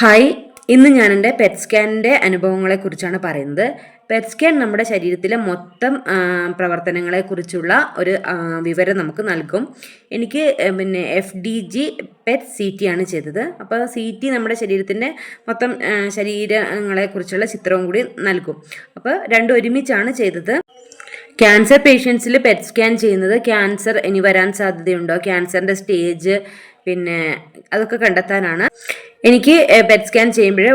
Hi ഇന്ന് ഞാൻ എന്റെ പെറ്റ് സ്കാനിന്റെ അനുഭവങ്ങളെക്കുറിച്ചാണ് പറയുന്നത്. പെറ്റ് സ്കാൻ നമ്മുടെ ശരീരത്തിലെ മൊത്തം പ്രവർത്തനങ്ങളെക്കുറിച്ചുള്ള ഒരു വിവരം നമുക്ക് നൽകും. എനിക്ക് പിന്നെ F D G PET C T ആണ് ചെയ്തത്. അപ്പോൾ സി ടി നമ്മുടെ ശരീരത്തിന്റെ മൊത്തം ശരീരങ്ങളെക്കുറിച്ചുള്ള ചിത്രവും കൂടി നൽകും. അപ്പോൾ രണ്ടും ഒരുമിച്ചാണ് ചെയ്തത്. ക്യാൻസർ പേഷ്യൻസിൽ പെറ്റ് സ്കാൻ ചെയ്യുന്നത് ക്യാൻസർ ഇനി വരാൻ സാധ്യതയുണ്ടോ? ക്യാൻസറിന്റെ സ്റ്റേജ് പിന്നെ അതൊക്കെ കണ്ടെത്താനാണ്. എനിക്ക് പെറ്റ് സ്കാൻ ചെയ്യുമ്പോൾ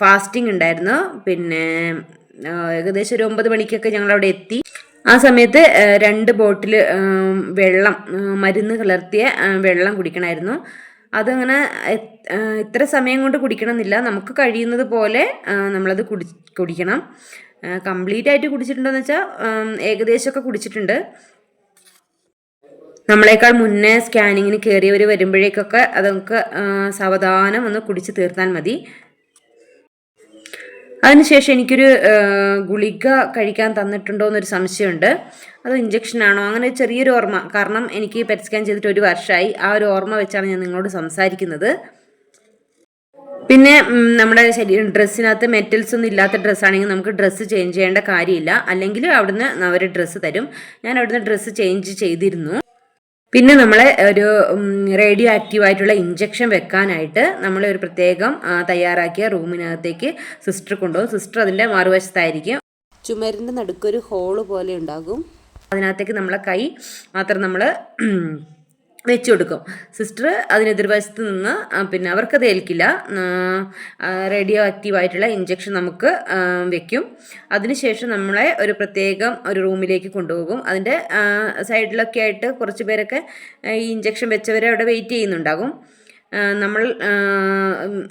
ഫാസ്റ്റിംഗ് ഉണ്ടായിരുന്നു. പിന്നെ ഏകദേശം ഒരു ഒമ്പത് മണിക്കൊക്കെ ഞങ്ങൾ അവിടെ എത്തി. ആ സമയത്ത് രണ്ട് ബോട്ടിൽ വെള്ളം മരുന്ന് കലർത്തിയ വെള്ളം കുടിക്കണമായിരുന്നു അതങ്ങനെ ഇത്ര സമയം കൊണ്ട് കുടിക്കണമെന്നില്ല. നമുക്ക് കഴിയുന്നത് പോലെ നമ്മളത് കുടി കുടിക്കണം. കംപ്ലീറ്റ് ആയിട്ട് കുടിച്ചിട്ടുണ്ടോയെന്ന് വെച്ചാൽ ഏകദേശമൊക്കെ കുടിച്ചിട്ടുണ്ട്. നമ്മളെക്കാൾ മുന്നേ സ്കാനിങ്ങിന് കയറിയവർ വരുമ്പോഴേക്കൊക്കെ അത് സാവധാനം ഒന്ന് കുടിച്ച് തീർത്താൽ മതി. അതിനുശേഷം എനിക്കൊരു ഗുളിക കഴിക്കാൻ തന്നിട്ടുണ്ടോ എന്നൊരു സംശയമുണ്ട്. അത് ഇഞ്ചക്ഷനാണോ അങ്ങനെ ചെറിയൊരു ഓർമ്മ. കാരണം എനിക്ക് പെറ്റ് സ്കാൻ ചെയ്തിട്ട് ഒരു വർഷമായി ആ ഒരു ഓർമ്മ വെച്ചാണ് ഞാൻ നിങ്ങളോട് സംസാരിക്കുന്നത്. പിന്നെ നമ്മുടെ ശരീരം ഡ്രസ്സിനകത്ത് മെറ്റൽസ് ഒന്നും ഇല്ലാത്ത ഡ്രസ്സാണെങ്കിൽ നമുക്ക് ഡ്രസ്സ് ചേഞ്ച് ചെയ്യേണ്ട കാര്യമില്ല. അല്ലെങ്കിൽ അവിടുന്ന് അവർ ഡ്രസ്സ് തരും. ഞാൻ അവിടുന്ന് ഡ്രസ്സ് ചേഞ്ച് ചെയ്തിരുന്നു. പിന്നെ നമ്മളെ ഒരു റേഡിയോ ആക്റ്റീവ് ആയിട്ടുള്ള ഇഞ്ചക്ഷൻ വെക്കാനായിട്ട് നമ്മൾ ഒരു പ്രത്യേകം തയ്യാറാക്കിയ റൂമിനകത്തേക്ക് സിസ്റ്റർ കൊണ്ടുപോകും. സിസ്റ്റർ അതിന്റെ മറുവശത്തായിരിക്കും. ചുമരിന്റെ നടുക്കൊരു ഹോൾ പോലെ ഉണ്ടാകും. അതിനകത്തേക്ക് നമ്മളെ കൈ മാത്രം നമ്മൾ വെച്ചു കൊടുക്കും. സിസ്റ്റർ അതിനെതിർവശത്ത് നിന്ന് പിന്നെ അവർക്കത് ഏൽക്കില്ല. റേഡിയോ ആക്റ്റീവ് ആയിട്ടുള്ള ഇഞ്ചക്ഷൻ നമുക്ക് വെക്കും. അതിനുശേഷം നമ്മളെ ഒരു പ്രത്യേകം ഒരു റൂമിലേക്ക് കൊണ്ടുപോകും. അതിന്റെ സൈഡിലൊക്കെ ആയിട്ട് കുറച്ച് പേരൊക്കെ ഈ ഇഞ്ചക്ഷൻ വെച്ചവരെ അവിടെ വെയിറ്റ് ചെയ്യുന്നുണ്ടാകും. നമ്മൾ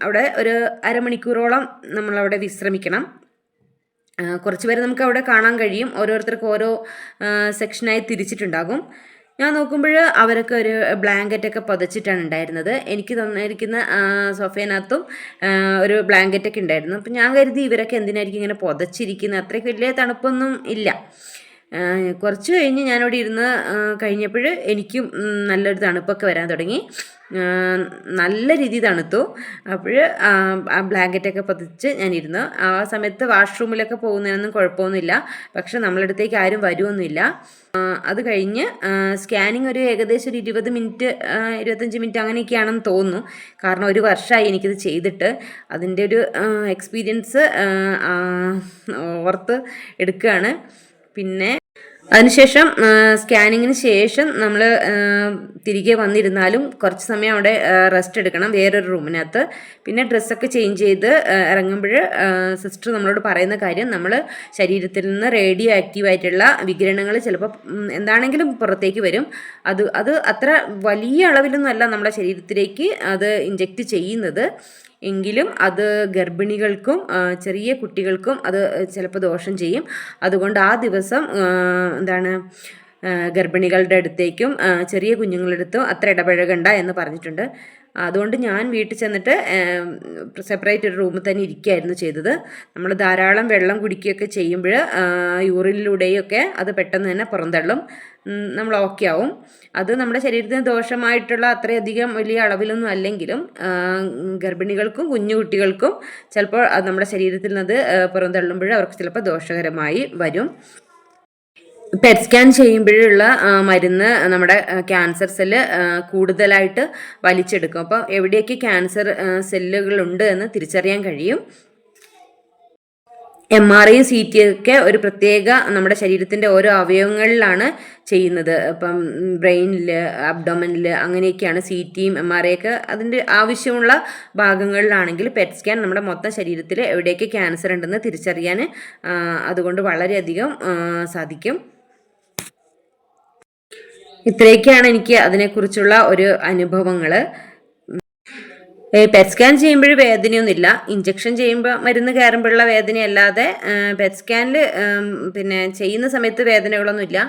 അവിടെ ഒരു അരമണിക്കൂറോളം നമ്മളവിടെ വിശ്രമിക്കണം. കുറച്ച് പേരെ നമുക്ക് അവിടെ കാണാൻ കഴിയും. ഓരോരുത്തർക്കും ഓരോ സെക്ഷനായി തിരിച്ചിട്ടുണ്ടാകും. ഞാൻ നോക്കുമ്പോൾ അവരൊക്കെ ഒരു ബ്ലാങ്കറ്റൊക്കെ പുതച്ചിട്ടാണ് ഉണ്ടായിരുന്നത്. എനിക്ക് തന്നിരിക്കുന്ന സൊഫേനകത്തും ഒരു ബ്ലാങ്കറ്റൊക്കെ ഉണ്ടായിരുന്നു. അപ്പം ഞാൻ കരുതി ഇവരൊക്കെ എന്തിനായിരിക്കും ഇങ്ങനെ പുതച്ചിരിക്കുന്നത് അത്രയ്ക്ക് വലിയ തണുപ്പൊന്നും ഇല്ല. കുറച്ച് കഴിഞ്ഞ് ഞാനവിടെ ഇരുന്ന് കഴിഞ്ഞപ്പോൾ എനിക്കും നല്ലൊരു തണുപ്പൊക്കെ വരാൻ തുടങ്ങി. നല്ല രീതിയിൽ തണുത്തു. അപ്പോൾ ആ ബ്ലാങ്കറ്റൊക്കെ പതിച്ച് ഞാനിരുന്നു. ആ സമയത്ത് വാഷ്റൂമിലൊക്കെ പോകുന്നതിനൊന്നും കുഴപ്പമൊന്നുമില്ല. പക്ഷെ നമ്മളടുത്തേക്ക് ആരും വരുമൊന്നുമില്ല അത് കഴിഞ്ഞ് സ്കാനിങ് ഒരു ഏകദേശം ഒരു ഇരുപത് മിനിറ്റ് ഇരുപത്തഞ്ച് മിനിറ്റ് അങ്ങനെയൊക്കെയാണെന്ന് തോന്നുന്നു. കാരണം ഒരു വർഷമായി എനിക്കിത് ചെയ്തിട്ട്. അതിന്റെ ഒരു എക്സ്പീരിയൻസ് ഓർത്ത് എടുക്കുകയാണ്. പിന്നെ അതിനുശേഷം സ്കാനിങ്ങിന് ശേഷം നമ്മൾ തിരികെ വന്നിരുന്നാലും കുറച്ച് സമയം അവിടെ റെസ്റ്റ് എടുക്കണം വേറൊരു റൂമിനകത്ത്. പിന്നെ ഡ്രസ്സൊക്കെ ചേഞ്ച് ചെയ്ത് ഇറങ്ങുമ്പോൾ സിസ്റ്റർ നമ്മളോട് പറയുന്ന കാര്യം നമ്മൾ ശരീരത്തിൽ നിന്ന് റേഡിയോ ആക്റ്റീവ് ആയിട്ടുള്ള വികിരണങ്ങൾ ചിലപ്പോൾ എന്താണെങ്കിലും പുറത്തേക്ക് വരും. അത് അത് അത്ര വലിയ അളവിലൊന്നുമല്ല നമ്മുടെ ശരീരത്തിലേക്ക് അത് ഇഞ്ചെക്റ്റ് ചെയ്യുന്നത്. എങ്കിലും അത് ഗർഭിണികൾക്കും ചെറിയ കുട്ടികൾക്കും അത് ചിലപ്പോൾ ദോഷം ചെയ്യും. അതുകൊണ്ട് ആ ദിവസം എന്താണ് ഗർഭിണികളുടെ അടുത്തേക്കും ചെറിയ കുഞ്ഞുങ്ങളുടെ അടുത്തും അത്ര ഇടപഴകണ്ട എന്ന് പറഞ്ഞിട്ടുണ്ട്. അതുകൊണ്ട് ഞാൻ വീട്ടിൽ ചെന്നിട്ട് സെപ്പറേറ്റ് ഒരു റൂമിൽ തന്നെ ഇരിക്കുകയായിരുന്നു ചെയ്തത്. നമ്മൾ ധാരാളം വെള്ളം കുടിക്കുകയൊക്കെ ചെയ്യുമ്പോൾ യൂറിനിലൂടെയൊക്കെ അത് പെട്ടെന്ന് തന്നെ പുറന്തള്ളും. നമ്മൾ ഓക്കെ ആവും. അത് നമ്മുടെ ശരീരത്തിന് ദോഷമായിട്ടുള്ള അത്രയധികം വലിയ അളവിലൊന്നും അല്ലെങ്കിലും ഗർഭിണികൾക്കും കുഞ്ഞു കുട്ടികൾക്കും ചിലപ്പോൾ നമ്മുടെ ശരീരത്തിൽ നിന്ന് അത് പുറന്തള്ളുമ്പോൾ അവർക്ക് ചിലപ്പോൾ ദോഷകരമായി വരും. പെറ്റ് സ്കാൻ ചെയ്യുമ്പോഴുള്ള ആ, മരുന്ന് നമ്മുടെ ക്യാൻസർ സെല്ല് കൂടുതലായിട്ട് വലിച്ചെടുക്കും. അപ്പോൾ എവിടെയൊക്കെ ക്യാൻസർ സെല്ലുകളുണ്ട് എന്ന് തിരിച്ചറിയാൻ കഴിയും. M R I C T ഒക്കെ ഒരു പ്രത്യേക നമ്മുടെ ശരീരത്തിന്റെ ഓരോ അവയവങ്ങളിലാണ് ചെയ്യുന്നത്. ഇപ്പം ബ്രെയിനിൽ അബ്ഡോമനിൽ അങ്ങനെയൊക്കെയാണ് സി ടിയും എം ആർ ഐ ഒക്കെ അതിന്റെ ആവശ്യമുള്ള ഭാഗങ്ങളിലാണെങ്കിൽ പെറ്റ് സ്കാൻ നമ്മുടെ മൊത്തം ശരീരത്തിൽ എവിടെയൊക്കെ ക്യാൻസർ ഉണ്ടെന്ന് തിരിച്ചറിയാൻ അതുകൊണ്ട് വളരെയധികം സാധിക്കും. ഇത്രയൊക്കെയാണ് എനിക്ക് അതിനെക്കുറിച്ചുള്ള ഒരു അനുഭവങ്ങൾ പെറ്റ് സ്കാൻ ചെയ്യുമ്പോൾ വേദനയൊന്നുമില്ല. ഇഞ്ചക്ഷൻ ചെയ്യുമ്പോൾ മരുന്ന് കയറുമ്പോഴുള്ള വേദനയല്ലാതെ പെറ്റ് സ്കാനിൽ പിന്നെ ചെയ്യുന്ന സമയത്ത് വേദനകളൊന്നുമില്ല.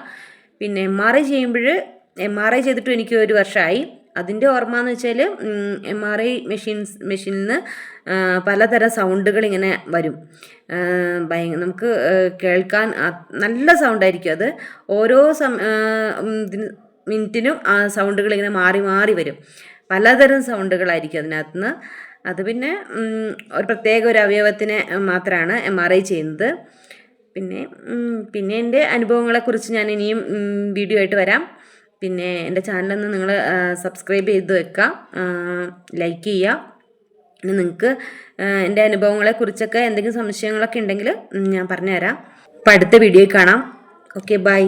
പിന്നെ എം ആർ ഐ ചെയ്യുമ്പോൾ എം ആർ ഐ ചെയ്തിട്ടും എനിക്ക് ഒരു വർഷമായി അതിന്റെ ഓർമ്മ എന്ന് വെച്ചാൽ എം ആർ ഐ മെഷീൻസ് മെഷീനിൽ നിന്ന് പലതരം സൗണ്ടുകൾ ഇങ്ങനെ വരും. ഭയ നമുക്ക് കേൾക്കാൻ നല്ല സൗണ്ടായിരിക്കും അത്. ഓരോ സം മിനിറ്റിനും ആ സൗണ്ടുകൾ ഇങ്ങനെ മാറി മാറി വരും. പലതരം സൗണ്ടുകളായിരിക്കും അതിനകത്ത് നിന്ന് അത് പിന്നെ ഒരു പ്രത്യേക ഒരു അവയവത്തിനെ മാത്രമാണ് എം ആർ ഐ ചെയ്യുന്നത്. പിന്നെ പിന്നെ എന്റെ അനുഭവങ്ങളെക്കുറിച്ച് ഞാൻ ഇനിയും വീഡിയോ ആയിട്ട് വരാം. പിന്നെ എന്റെ ചാനലൊന്ന് നിങ്ങൾ സബ്സ്ക്രൈബ് ചെയ്ത് വെക്കുക ലൈക്ക് ചെയ്യുക. പിന്നെ നിങ്ങൾക്ക് എന്റെ അനുഭവങ്ങളെക്കുറിച്ചൊക്കെ എന്തെങ്കിലും സംശയങ്ങളൊക്കെ ഉണ്ടെങ്കിൽ ഞാൻ പറഞ്ഞുതരാം. അപ്പോൾ അടുത്ത വീഡിയോയിൽ കാണാം. Okay bye